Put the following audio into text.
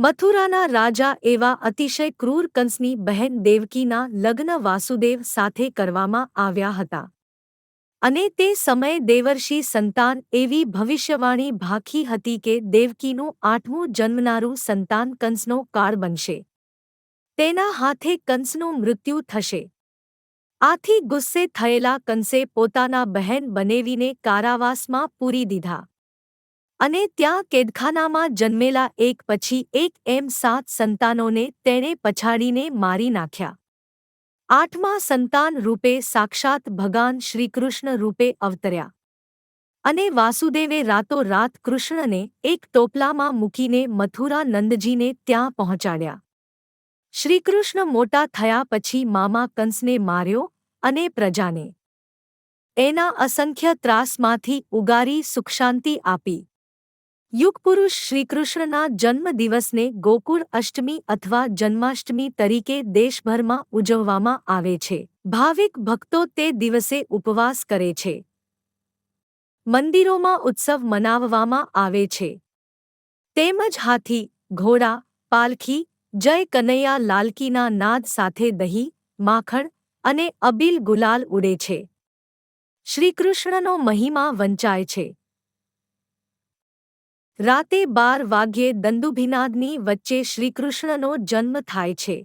મથુરાના રાજા એવા અતિશય ક્રૂર કંસની બહેન દેવકીના લગ્ન વાસુદેવ સાથે કરવામાં આવ્યા હતા. અને તે સમયે દેવર્ષિ સંતાન એવી ભવિષ્યવાણી ભાખી હતી કે દેવકીનું આઠમું જન્મનારું સંતાન કંસનો કાળ બનશે. તેના હાથે કંસનું મૃત્યુ થશે. આથી ગુસ્સે થયેલા કંસે પોતાના બહેન બનેવીને કારાવાસમાં પૂરી દીધા. અને ત્યાં કેદખાનામાં જન્મેલા એક પછી એક એમ સાત સંતાનોને તેણે પછાડીને મારી નાખ્યા આઠમા સંતાન રૂપે સાક્ષાત ભગવાન શ્રીકૃષ્ણ રૂપે અવતર્યા અને વાસુદેવે રાતોરાત કૃષ્ણને એક ટોપલામાં મૂકીને મથુરા નંદજીને ત્યાં પહોંચાડ્યા શ્રીકૃષ્ણ મોટા થયા પછી મામા કંસને માર્યો અને પ્રજાને એના અસંખ્ય ત્રાસમાંથી ઉગારી સુખશાંતિ આપી યુગપુરુષ શ્રીકૃષ્ણના જન્મદિવસને ગોકુળ અષ્ટમી અથવા જન્માષ્ટમી તરીકે દેશભરમાં ઉજવવામાં આવે છે. ભાવિક ભક્તો તે દિવસે ઉપવાસ કરે છે. મંદિરોમાં ઉત્સવ મનાવવામાં આવે છે. તેમજ હાથી, ઘોડા, પાલખી, જય કનૈયા લાલકીના નાદ સાથે દહીં, માખણ અને અબીલ ગુલાલ ઉડે છે. શ્રીકૃષ્ણનો મહિમા વંચાય છે. રાતે બાર વાગ્યે દંદુભિનાદની વચ્ચે શ્રીકૃષ્ણનો જન્મ થાય છે.